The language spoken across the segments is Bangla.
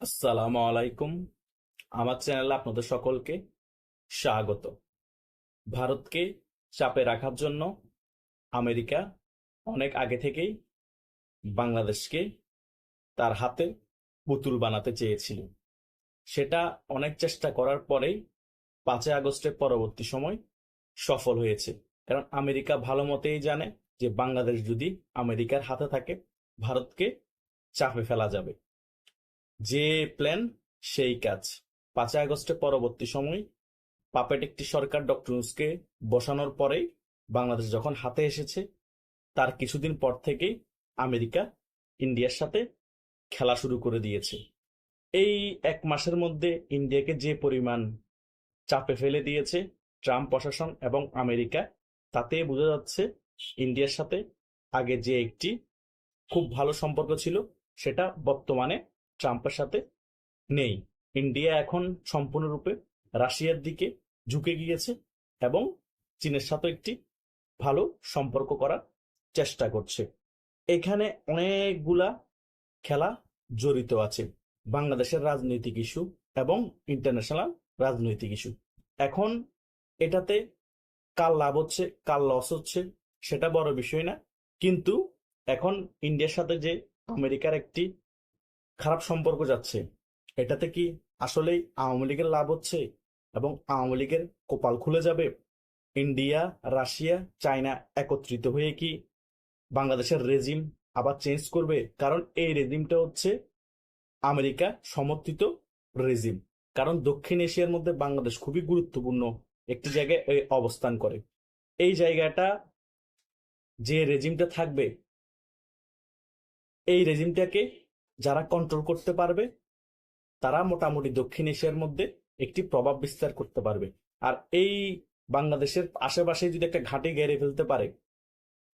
আসসালামু আলাইকুম। আমার চ্যানেলে আপনাদের সকলকে স্বাগত। ভারতকে চাপে রাখার জন্য আমেরিকা অনেক আগে থেকেই বাংলাদেশকে তার হাতে পুতুল বানাতে চেয়েছিল। সেটা অনেক চেষ্টা করার পরেই পাঁচই আগস্টের পরবর্তী সময় সফল হয়েছে। কারণ আমেরিকা ভালো মতেই জানে যে বাংলাদেশ যদি আমেরিকার হাতে থাকে, ভারতকে চাপে ফেলা যাবে। যে প্ল্যান সেই কাজ। পাঁচই আগস্টের পরবর্তী সময় পাপেট একটি সরকার ডক্টর ইউনূসকে বসানোর পরেই বাংলাদেশ যখন হাতে এসেছে, তার কিছুদিন পর থেকেই আমেরিকা ইন্ডিয়ার সাথে খেলা শুরু করে দিয়েছে। এই এক মাসের মধ্যে ইন্ডিয়াকে যে পরিমাণ চাপে ফেলে দিয়েছে ট্রাম্প প্রশাসন এবং আমেরিকা তাতে বোঝা যাচ্ছে ইন্ডিয়ার সাথে আগে যে একটি খুব ভালো সম্পর্ক ছিল, সেটা বর্তমানে ট্রাম্পের সাথে? নেই। ইন্ডিয়া এখন সম্পূর্ণরূপে রাশিয়ার দিকে ঝুঁকে গিয়েছে এবং চীনের সাথে একটি ভালো সম্পর্ক করার চেষ্টা করছে। এখানে অনেকগুলা খেলা জড়িত আছে। বাংলাদেশের রাজনৈতিক ইস্যু এবং ইন্টারন্যাশনাল রাজনৈতিক ইস্যু। এখন এটাতে কার লাভ হচ্ছে, কার লস হচ্ছে, সেটা বড় বিষয় না। কিন্তু এখন ইন্ডিয়ার সাথে যে আমেরিকার একটি খারাপ সম্পর্ক যাচ্ছে, এটাতে কি আসলেই আওয়ামী লীগের লাভ হচ্ছে এবং আওয়ামী লীগের কপাল খুলে যাবে? ইন্ডিয়া, রাশিয়া, চায়না একত্রিত হয়ে কি বাংলাদেশের রেজিম আবার চেঞ্জ করবে? কারণ এই রেজিমটা হচ্ছে আমেরিকা সমর্থিত রেজিম। কারণ দক্ষিণ এশিয়ার মধ্যে বাংলাদেশ খুবই গুরুত্বপূর্ণ একটি জায়গায় অবস্থান করে। এই জায়গাটা যে রেজিমটা থাকবে, এই রেজিমটাকে যারা কন্ট্রোল করতে পারবে, তারা মোটামুটি দক্ষিণ এশিয়ার মধ্যে একটি প্রভাব বিস্তার করতে পারবে। আর এই বাংলাদেশের আশেপাশে যদি একটা ঘাঁটি গেড়ে ফেলতে পারে,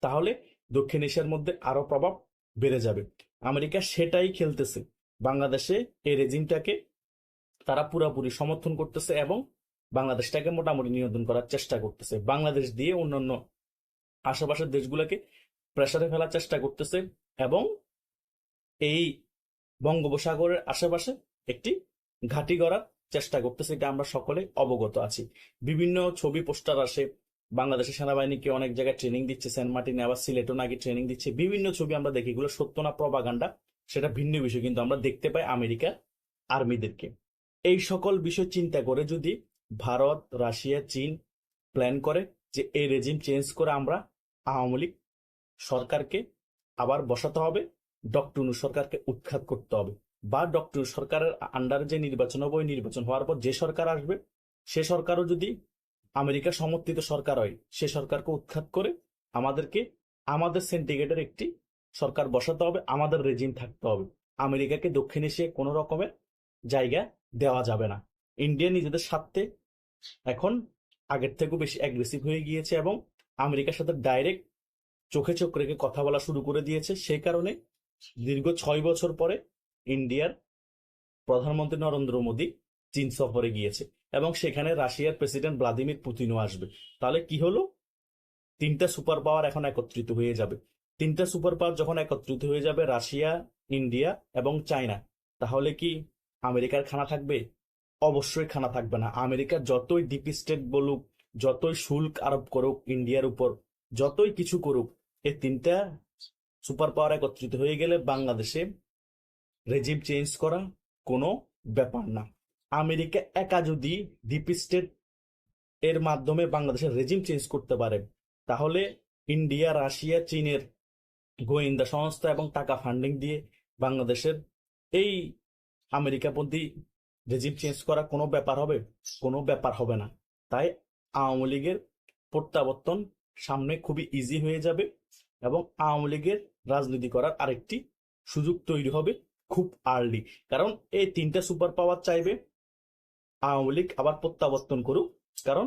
তাহলে দক্ষিণ এশিয়ার মধ্যে আরও প্রভাব বেড়ে যাবে। আমেরিকা সেটাই খেলতেছে। বাংলাদেশে এই রেজিমটাকে তারা পুরাপুরি সমর্থন করতেছে এবং বাংলাদেশটাকে মোটামুটি নিয়ন্ত্রণ করার চেষ্টা করতেছে। বাংলাদেশ দিয়ে অন্যান্য আশেপাশের দেশগুলোকে প্রেসারে ফেলার চেষ্টা করতেছে এবং এই বঙ্গোপসাগরের আশেপাশে একটি ঘাঁটি গড়ার চেষ্টা করতেছে এটা আমরা সকলে অবগত আছি। বিভিন্ন ছবি, পোস্টার আসে, বাংলাদেশের সেনাবাহিনীকে অনেক জায়গায় ট্রেনিং দিচ্ছে, সেন্ট মার্টিনে আবার সিলেটও নাকি ট্রেনিং দিচ্ছে। বিভিন্ন ছবি আমরা দেখি, এগুলো সত্য না প্রবাগান্ডা সেটা ভিন্ন বিষয়, কিন্তু আমরা দেখতে পাই আমেরিকার আর্মিদেরকে। এই সকল বিষয় চিন্তা করে যদি ভারত, রাশিয়া, চীন প্ল্যান করে যে এই রেজিম চেঞ্জ করে আমরা আওয়ামী লীগ সরকারকে আবার বসাতে হবে ডক্টর সরকারকে উৎখাত করতে হবে। বা ডক্টর সরকারের আন্ডারে যে নির্বাচন হবে, ওই নির্বাচন হওয়ার পর যে সরকার আসবে, সে সরকারও যদি আমেরিকা সমর্থিত সরকার হয়, সে সরকারকে উৎখাত করে আমাদেরকে, আমাদের সেন্টিগ্রেটের একটি সরকার বসাতে হবে, আমাদের রেজিম থাকতে হবে। আমেরিকাকে দক্ষিণ এশিয়ায় কোনো রকমের জায়গা দেওয়া যাবে না। ইন্ডিয়া নিজেদের স্বার্থে এখন আগের থেকেও বেশি অ্যাগ্রেসিভ হয়ে গিয়েছে এবং আমেরিকার সাথে ডাইরেক্ট চোখে চোখ রেখে কথা বলা শুরু করে দিয়েছে। সেই কারণে দীর্ঘ ছয় বছর পরে ইন্ডিয়ার প্রধানমন্ত্রী নরেন্দ্র মোদী চীন সফরে গিয়েছে এবং সেখানে রাশিয়ার প্রেসিডেন্ট ভ্লাদিমির পুতিনও আসবে। তাহলে কি হলো? তিনটা সুপার পাওয়ার এখন একত্রিত হয়ে যাবে। তিনটা সুপার পাওয়ার যখন একত্রিত হয়ে যাবে রাশিয়া, ইন্ডিয়া এবং চায়না, তাহলে কি আমেরিকার খানা থাকবে? অবশ্যই খানা থাকবে না। আমেরিকা যতই ডিপ স্টেট বলুক, যতই শুল্ক আরোপ করুক, ইন্ডিয়ার উপর যতই কিছু করুক, এই তিনটা সুপার পাওয়ার একত্রিত হয়ে গেলে বাংলাদেশে রেজিম চেঞ্জ করা কোনো ব্যাপার না। আমেরিকা একা যদি ডিপ স্টেট এর মাধ্যমে বাংলাদেশের রেজিম চেঞ্জ করতে পারে, তাহলে ইন্ডিয়া, রাশিয়া, চীনের গোয়েন্দা সংস্থা এবং টাকা ফান্ডিং দিয়ে বাংলাদেশের এই আমেরিকাপন্থী রেজিম চেঞ্জ করা কোনো ব্যাপার হবে? কোনো ব্যাপার হবে না। তাই আওয়ামী লীগের প্রত্যাবর্তন সামনে খুবই ইজি হয়ে যাবে। এবং আওয়ামী লীগের রাজনীতি করার আরেকটি সুযোগ তৈরি হবে খুব আর্লি কারণ এই তিনটা সুপার পাওয়ার চাইবে, আওয়ামী লীগ আবার প্রত্যাবর্তন করুক। কারণ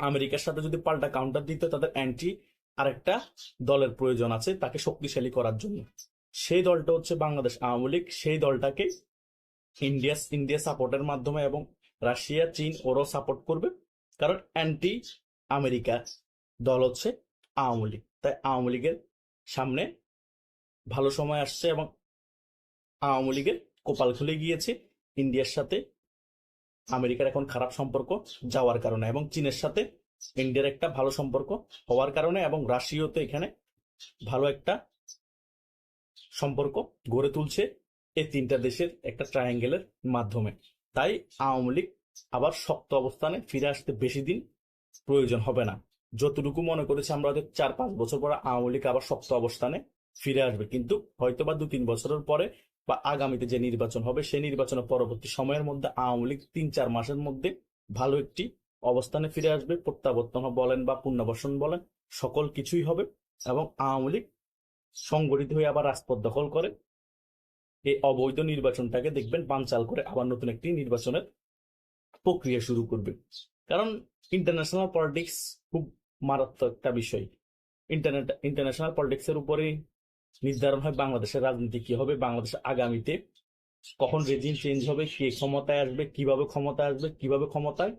আমেরিকার সাথে যদি পাল্টা কাউন্টার দিতে তাদের অ্যান্টি আরেকটা দলের প্রয়োজন আছে তাকে শক্তিশালী করার জন্য। সেই দলটা হচ্ছে বাংলাদেশ আওয়ামী লীগ। সেই দলটাকে ইন্ডিয়া ইন্ডিয়া সাপোর্টের মাধ্যমে এবং রাশিয়া, চীন ওরাও সাপোর্ট করবে। কারণ অ্যান্টি আমেরিকা দল হচ্ছে আওয়ামী লীগ। তাই আওয়ামী লীগের সামনে ভালো সময় আসছে এবং আওয়ামী লীগের কপাল খুলে গিয়েছে ইন্ডিয়ার সাথে আমেরিকার এখন খারাপ সম্পর্ক যাওয়ার কারণে এবং চীনের সাথে ইন্ডিয়ার একটা ভালো সম্পর্ক হওয়ার কারণে এবং রাশিয়াও তো এখানে ভালো একটা সম্পর্ক গড়ে তুলছে এই তিনটা দেশের একটা ট্রায়াঙ্গেলের মাধ্যমে। তাই আওয়ামী লীগ আবার শক্ত অবস্থানে ফিরে আসতে বেশি দিন প্রয়োজন হবে না। যতটুকু মনে করেছি, আমরা হয়তো চার পাঁচ বছর পরে আওয়ামী লীগ আবার শক্ত অবস্থানে ফিরে আসবে। কিন্তু হয়তো বা দু তিন বছরের পরে বা আগামীতে যে নির্বাচন হবে, সেই নির্বাচনের পরবর্তী সময়ের মধ্যে আওয়ামী লীগ তিন চার মাসের মধ্যে ভালো একটি অবস্থানে ফিরে আসবে। প্রত্যাবর্তন বলেন বা পুনর্বাসন বলেন, সকল কিছুই হবে এবং আওয়ামী লীগ সংগঠিত হয়ে আবার রাজপথ দখল করে। এই অবৈধ নির্বাচনটাকে দেখবেন বানচাল করে আবার নতুন একটি নির্বাচনের প্রক্রিয়া শুরু করবে। কারণ ইন্টারন্যাশনাল পলিটিক্স খুব মারাত্মক একটা বিষয়। ইন্টারনেট ইন্টারন্যাশনাল পলিটিক্সের উপরে নির্ধারণ হয় বাংলাদেশের রাজনীতি কি হবে বাংলাদেশের আগামীতে কখন রেজিম চেঞ্জ হবে, কে ক্ষমতায় আসবে, কীভাবে ক্ষমতায় আসবে, কীভাবে ক্ষমতায়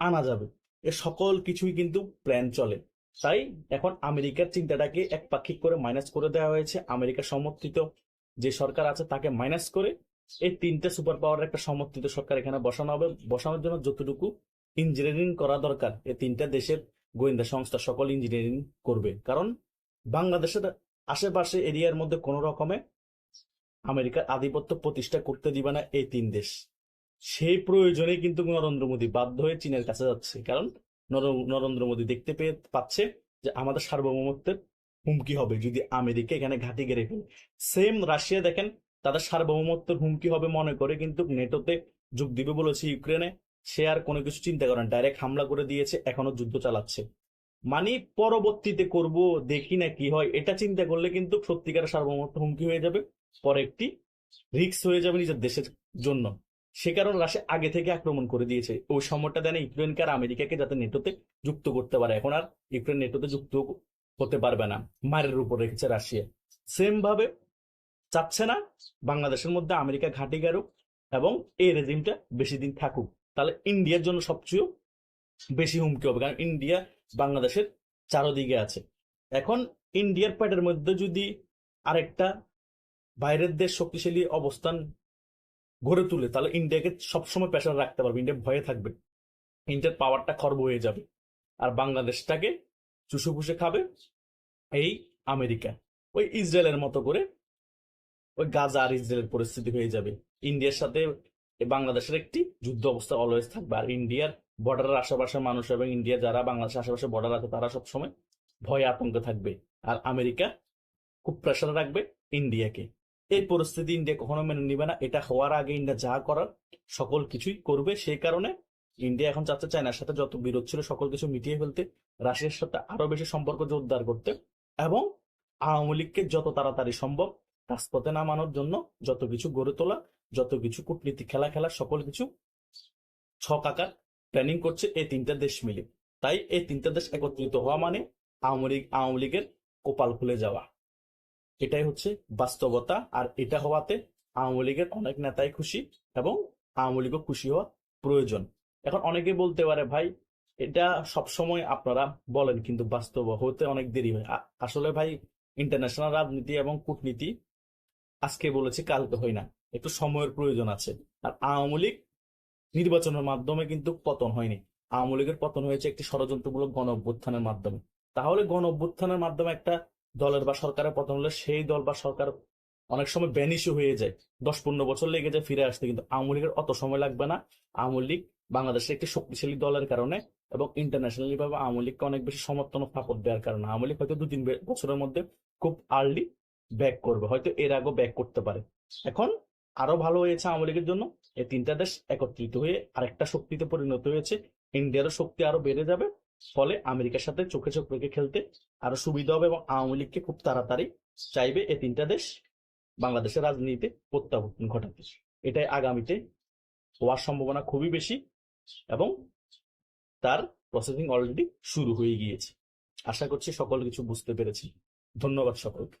আনা যাবে, এ সকল কিছুই কিন্তু প্ল্যান চলে। তাই এখন আমেরিকার চিন্তাটাকে একপাক্ষিক করে মাইনাস করে দেওয়া হয়েছে। আমেরিকা সমর্থিত যে সরকার আছে তাকে মাইনাস করে এই তিনটে সুপার পাওয়ার একটা সমর্থিত সরকার এখানে বসানো হবে। বসানোর জন্য যতটুকু ইঞ্জিনিয়ারিং করা দরকার এই তিনটা দেশের গোয়েন্দা সংস্থা সকল ইঞ্জিনিয়ারিং করবে। কারণ বাংলাদেশের আশেপাশে এরিয়ার মধ্যে কোনো রকমে আমেরিকার আধিপত্য প্রতিষ্ঠা করতে দিবে না এই তিন দেশ। সেই প্রয়োজনে কিন্তু নরেন্দ্র মোদী বাধ্য হয়ে চীনের কাছে যাচ্ছে। কারণ নর- নরেন্দ্র মোদী দেখতে পেয়ে পাচ্ছে যে আমাদের সার্বভৌমত্বের হুমকি হবে। যদি আমেরিকা এখানে ঘাঁটি গেড়ে ফেলে। সেম রাশিয়া দেখেন, তাদের সার্বভৌমত্বের হুমকি হবে মনে করে কিন্তু নেটোতে যোগ দিবে বলেছে ইউক্রেনে। সে আর কোনো কিছু চিন্তা করেন ডাইরেক্ট হামলা করে দিয়েছে, এখনও যুদ্ধ চালাচ্ছে। মানে পরবর্তীতে করব, দেখি না কি হয়, এটা চিন্তা করলে কিন্তু সত্যিকার সার্বভৌমত্ব হুমকি হয়ে যাবে। পরে একটি রিস্ক হয়ে যাবে নিজের দেশের জন্য। সে কারণ রাশিয়া আগে থেকে আক্রমণ করে দিয়েছে। ওই সময়টা দেন ইউক্রেনকে আর আমেরিকাকে যাতে নেটোতে যুক্ত করতে পারে। এখন আর ইউক্রেন নেটোতে যুক্ত হতে পারবে না। মারের উপর রেখেছে রাশিয়া। সেম ভাবে চাচ্ছে না, বাংলাদেশের মধ্যে আমেরিকা ঘাঁটি গাড়ুক এবং এই রেজিমটা বেশি দিন থাকুক। তাহলে ইন্ডিয়ার জন্য সবচেয়ে বেশি হুমকি হবে। কারণ ইন্ডিয়া বাংলাদেশের চারোদিকে আছে। এখন ইন্ডিয়ার পেটের মধ্যে যদি আরেকটা বাইরের দেশ শক্তিশালী অবস্থান গড়ে তুলে, তাহলে ইন্ডিয়াকে সবসময় প্রেশার রাখতে পারবে। ইন্ডিয়া ভয়ে থাকবে। ইন্ডিয়ার পাওয়ারটা খর্ব হয়ে যাবে। আর বাংলাদেশটাকে চুষে ফুসে খাবে এই আমেরিকা। ওই ইসরায়েলের মতো করে ওই গাজা আর ইসরায়েলের পরিস্থিতি হয়ে যাবে। ইন্ডিয়ার সাথে বাংলাদেশের একটি যুদ্ধ অবস্থা অলওয়েজ থাকবে। আর ইন্ডিয়ার বর্ডারের আশেপাশের মানুষ এবং ইন্ডিয়া যারা বাংলাদেশের আশেপাশে বর্ডার আছে, তারা সবসময় ভয়ে আতঙ্কে থাকবে। আর আমেরিকা খুব প্রেশার রাখবে ইন্ডিয়াকে। এই পরিস্থিতি ইন্ডিয়া কখনো মেনে নিবে না। এটা হওয়ার আগে ইন্ডিয়া যা করার, সকল কিছুই করবে। সেই কারণে ইন্ডিয়া এখন চাচ্ছে চায়নার সাথে যত বিরোধ ছিল, সকল কিছু মিটিয়ে ফেলতে, রাশিয়ার সাথে আরও বেশি সম্পর্ক জোরদার করতে এবং আওয়ামী লীগকে যত তাড়াতাড়ি সম্ভব রাজপথে নামানোর জন্য যত কিছু গড়ে তোলা যত কিছু কূটনীতি, খেলা খেলা, সকল কিছু ছক আকার প্ল্যানিং করছে এই তিনটা দেশ মিলে। তাই এই তিনটা দেশ একত্রিত হওয়া মানে আওয়ামী লীগ, আওয়ামী লীগের কপাল খুলে যাওয়া। এটাই হচ্ছে বাস্তবতা আর এটা হওয়াতে আওয়ামী লীগের অনেক নেতাই খুশি এবং আওয়ামী লীগও খুশি হওয়া প্রয়োজন। এখন অনেকে বলতে পারে, ভাই, এটা সবসময় আপনারা বলেন কিন্তু বাস্তব হতে অনেক দেরি হয়। আসলে ভাই ইন্টারন্যাশনাল রাজনীতি এবং কূটনীতি আজকে বলেছে, কালকে হয় না। একটু সময়ের প্রয়োজন আছে। আর আওয়ামী লীগ নির্বাচনের মাধ্যমে কিন্তু পতন হয়নি। আওয়ামী লীগের পতন হয়েছে একটি ষড়যন্ত্রমূলক গণ অভ্যুত্থানের মাধ্যমে। তাহলে গণ অভ্যুত্থানের মাধ্যমে একটা দলের বা সরকারের পতন হলে সেই দল বা সরকার অনেক সময় ব্যানিশও হয়ে যায়। দশ পনেরো বছর লেগে যায় ফিরে আসতে কিন্তু আওয়ামী লীগের অত সময় লাগবে না। আওয়ামী লীগ বাংলাদেশের একটি শক্তিশালী দলের কারণে এবং ইন্টারন্যাশনালি ভাবে আওয়ামী লীগকে অনেক বেশি সমর্থন সাপোর্ট দেওয়ার কারণে আওয়ামী লীগ হয়তো দু তিন বছরের মধ্যে খুব আর্লি ব্যাক করবে। হয়তো এর আগেও ব্যাক করতে পারে। এখন আরও ভালো হয়েছে আওয়ামী লীগের জন্য। এই তিনটা দেশ একত্রিত হয়ে আরেকটা শক্তিতে পরিণত হয়েছে। ইন্ডিয়ারও শক্তি আরও বেড়ে যাবে, ফলে আমেরিকার সাথে চোখে চোখ রেখে খেলতে আরও সুবিধা হবে এবং আওয়ামী লীগকে খুব তাড়াতাড়ি চাইবে এই তিনটা দেশ বাংলাদেশের রাজনীতিতে প্রত্যাবর্তন ঘটাতে। এটাই আগামীতে হওয়ার সম্ভাবনা খুবই বেশি এবং তার প্রসেসিং অলরেডি শুরু হয়ে গিয়েছে। আশা করছি সকল কিছু বুঝতে পেরেছি ধন্যবাদ সকলকে।